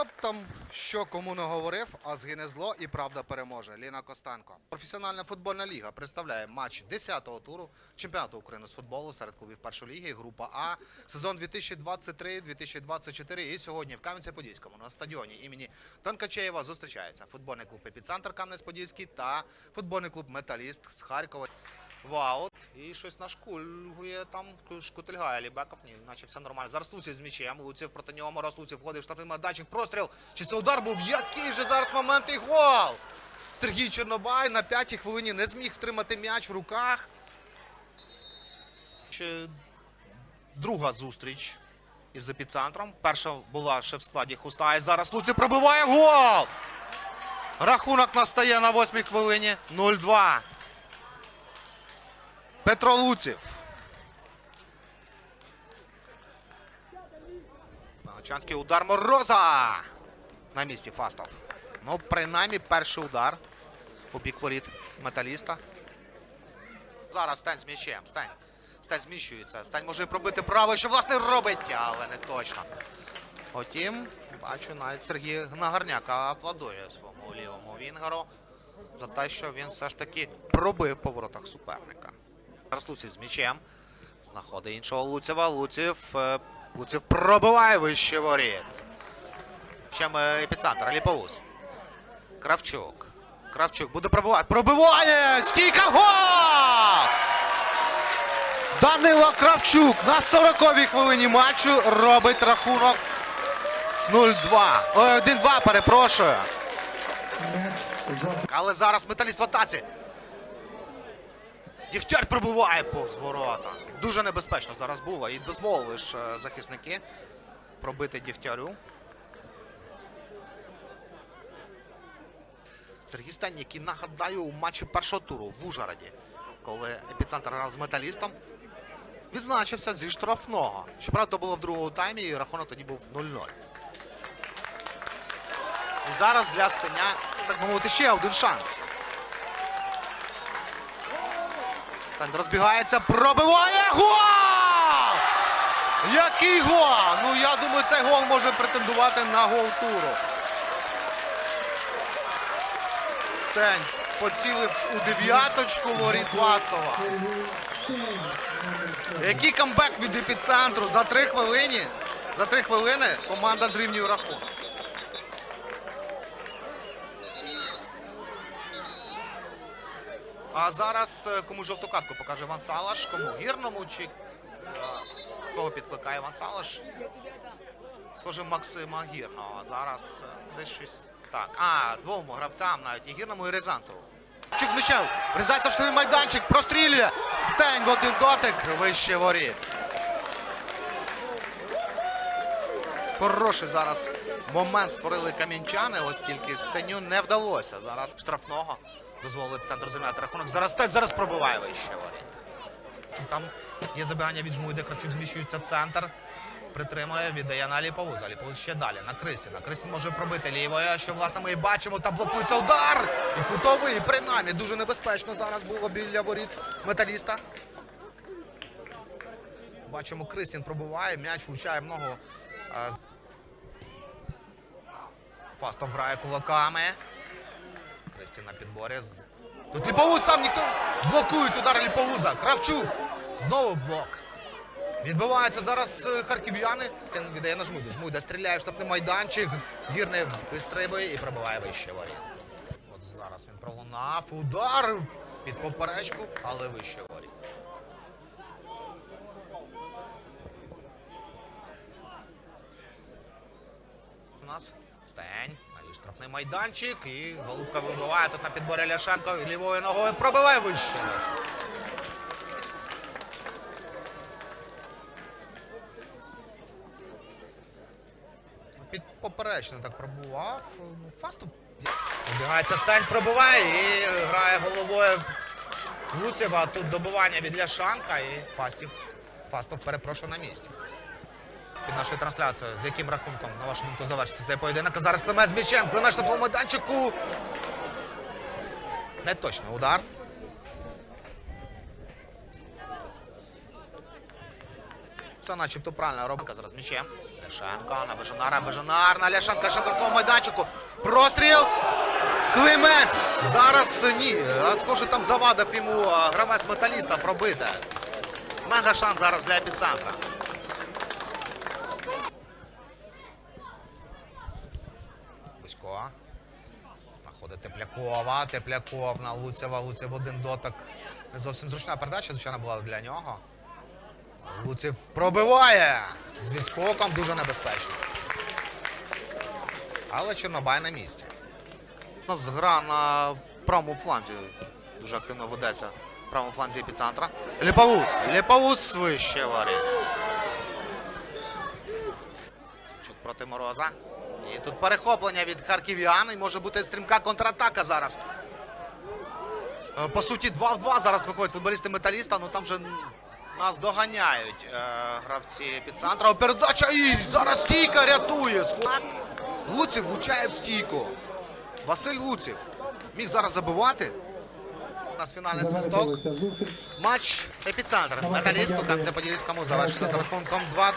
Хто б там що кому не говорив, а згине зло і правда переможе. Ліна Костенко. Професіональна футбольна ліга представляє матч 10-го туру чемпіонату України з футболу серед клубів першої ліги, група А, сезон 2023-2024. І сьогодні в Кам'янці-Подільському на стадіоні імені Тонкачеєва зустрічається футбольний клуб Епіцентр Кам'янець-Подільський та футбольний клуб Металіст з Харкова. Ваут. І щось нашкульгує там, шкутильгає Лібеков. Ні, наче все нормально. Зараз Луців з м'ячем. Луців проти нього Мороз Луців входив штрафний майданчик. Простріл. Чи це удар був? Який же зараз момент і гол! Сергій Чорнобай на п'ятій хвилині не зміг втримати м'яч в руках. Ще друга зустріч із епіцентром. Перша була ще в складі Хуста. Зараз Луців пробиває гол! Рахунок настає на восьмій хвилині 0-2. Петро Луців. Магачанський удар Мороза. На місці Фастов. Ну, принаймні, перший удар у бік воріт металіста. Зараз стань з м'ячем. Стань. Стань зміщується. Стань може пробити право, що власне робить, але не точно. Потім, бачу, навіть Сергій Нагарняка аплодує своєму лівому вінгеру за те, що він все ж таки пробив по воротах суперника. Зараз з м'ячем. Знаходить іншого Луцева. Луців. е, Луців пробиває вище воріт. Чим е, епіцентр, Ліповуз. Кравчук. Кравчук буде пробивати. Пробиває! Стійка гол! Данила Кравчук на 40-й хвилині матчу робить рахунок 0-2. 1-2, перепрошую. Але зараз металіст в атаці. Дігтяр пробиває повз ворота. Дуже небезпечно зараз було. І дозволили ж е, захисники пробити Дігтярю. Сергій Стань, який нагадаю у матчі першого туру в Ужгороді, коли епіцентр грав з металістом, відзначився зі штрафного. Щоправда, то було в другому таймі, і рахунок тоді був 0-0. І зараз для Стеня, так мовити, ще один шанс. Стань розбігається, пробиває гол! Який гол! Ну я думаю, цей гол може претендувати на гол туру. Стень поцілив у дев'яточку воріт Властова. Який камбек від епіцентру за три хвилини? За три хвилини команда зрівнює рахунок. А зараз е, кому жовту картку покаже Іван Салаш, кому гірному чи е, кого підкликає Іван Салаш? Схоже, Максима Гірного. А зараз е, десь щось так. А, двом гравцям навіть і гірному, і Рязанцеву. Чик змічав. Врізається в штрафний майданчик, прострілює. Стень в один дотик, вище воріт. Хороший зараз момент створили кам'янчани, ось тільки Стеню не вдалося. Зараз штрафного дозволив центр займати рахунок. Зараз Стень зараз пробиває вище воріт. Там є забігання від жму, де Кравчук зміщується в центр. Притримує, віддає на Ліповуза. Ліповуз ще далі на Кристіна. Кристін може пробити лівою, що власне ми і бачимо. Та блокується удар. І кутовий, принаймні, дуже небезпечно зараз було біля воріт металіста. Бачимо, Кристін пробиває, м'яч влучає е, Фастов грає кулаками. Кристін на підборі. Тут Ліповуз сам ніхто блокують удар Ліповуза. Кравчук. Знову блок. Відбиваються зараз е, харків'яни. Це віддає на жмуду. Жмуда стріляє в штрафний майданчик. Гірний вистрибує і пробиває вище воріт. От зараз він пролунав. Удар під поперечку, але вище воріт. У нас стень. Навіть штрафний майданчик. І голубка вибиває тут на підборі Ляшенко. І лівою ногою пробиває вище. Під поперечно так пробував. Ну, Фастов. Обігається стань, пробиває і грає головою Луцєва. Тут добивання від Ляшанка і Фастів. Фастов перепрошую на місці. Під нашою трансляцією, з яким рахунком, на вашу думку, завершиться цей поєдинок. Зараз Климець з м'ячем. Климець на твоєму майданчику. Не точно удар. Все начебто правильно робить зараз м'ячем. Ляшенко на Бежанара, Бежанар на Ляшенка Шенкарському майданчику. Простріл. Климець. Зараз ні. А схоже, там завадив йому гравець металіста пробити. Мега шанс зараз для епіцентра. Кузько. Знаходить Теплякова. Тепляков на Луцева. Луцев один дотик. Не зовсім зручна передача, звичайно, була для нього. Луцев пробиває з відскоком дуже небезпечно. Але Чорнобай на місці. У нас гра на правому фланзі дуже активно ведеться. Правому фланзі епіцентра. Ліповус. Ліповус вище воріт. Сенчук проти Мороза. І тут перехоплення від харків'ян. І може бути стрімка контратака зараз. Е, По суті, 2 в 2 зараз виходять футболісти металіста. Ну там вже нас доганяють е, гравці епіцентра. Передача і зараз стійка рятує. Склад. Луців влучає в стійку. Василь Луців міг зараз забивати. У нас фінальний свисток. Матч епіцентр. Металіст у Кам'янці-Подільському завершився з рахунком 2-2.